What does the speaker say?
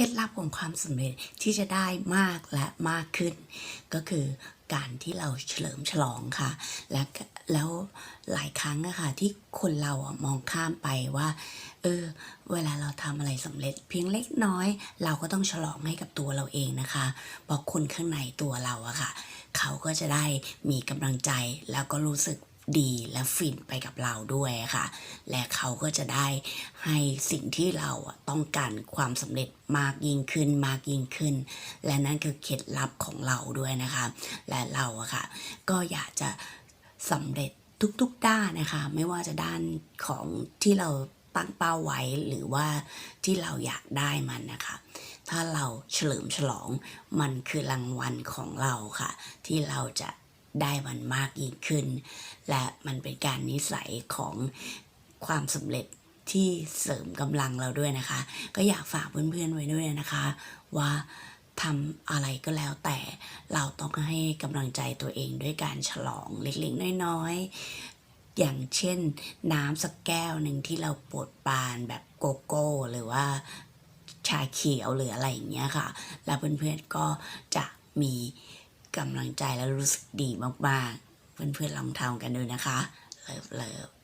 เคล็ดลับของความสำเร็จที่จะได้มากและมากขึ้น ก็คือการที่เราเฉลิมฉลองค่ะ และแล้วหลายครั้งอะค่ะที่คนเราอะมองข้ามไปว่าเออเวลาเราทำอะไรสำเร็จเพียงเล็กน้อย เราก็ต้องฉลองให้กับตัวเราเองนะคะเพราะคนข้างในตัวเราอะค่ะ เขาก็จะได้มีกำลังใจแล้วก็รู้สึก ดีและฟินไปกับเราด้วยค่ะ และเขาก็จะได้ให้สิ่งที่เราต้องการความสำเร็จมากยิ่งขึ้นมากยิ่งขึ้น และนั่นคือเคล็ดลับของเราด้วยนะคะ และเราอะค่ะ ก็อยากจะสำเร็จทุกๆด้านนะคะ ไม่ว่าจะด้านของที่เราตั้งเป้าไว้หรือว่าที่เราอยากได้มันนะคะ ถ้าเราเฉลิมฉลองมันคือรางวัลของเราค่ะ ที่เราจะ ได้มันมากยิ่งขึ้น และมันเป็นการนิสัยของความสำเร็จที่เสริมกำลังเราด้วยนะคะ ก็อยากฝากเพื่อนๆไว้ด้วยนะคะ ว่าทำอะไรก็แล้วแต่เราต้องให้กำลังใจตัวเองด้วยการฉลองเล็กๆน้อยๆ อย่างเช่นน้ำสักแก้วหนึ่งที่เราปรดปานแบบโกโก้ หรือว่าชาเขียวหรืออะไรอย่างเงี้ยค่ะ แล้วเพื่อนๆก็จะมี กำลังใจและรู้สึกดีมากๆ เพื่อนๆลองทำกันดูนะคะ เลิฟเลิฟ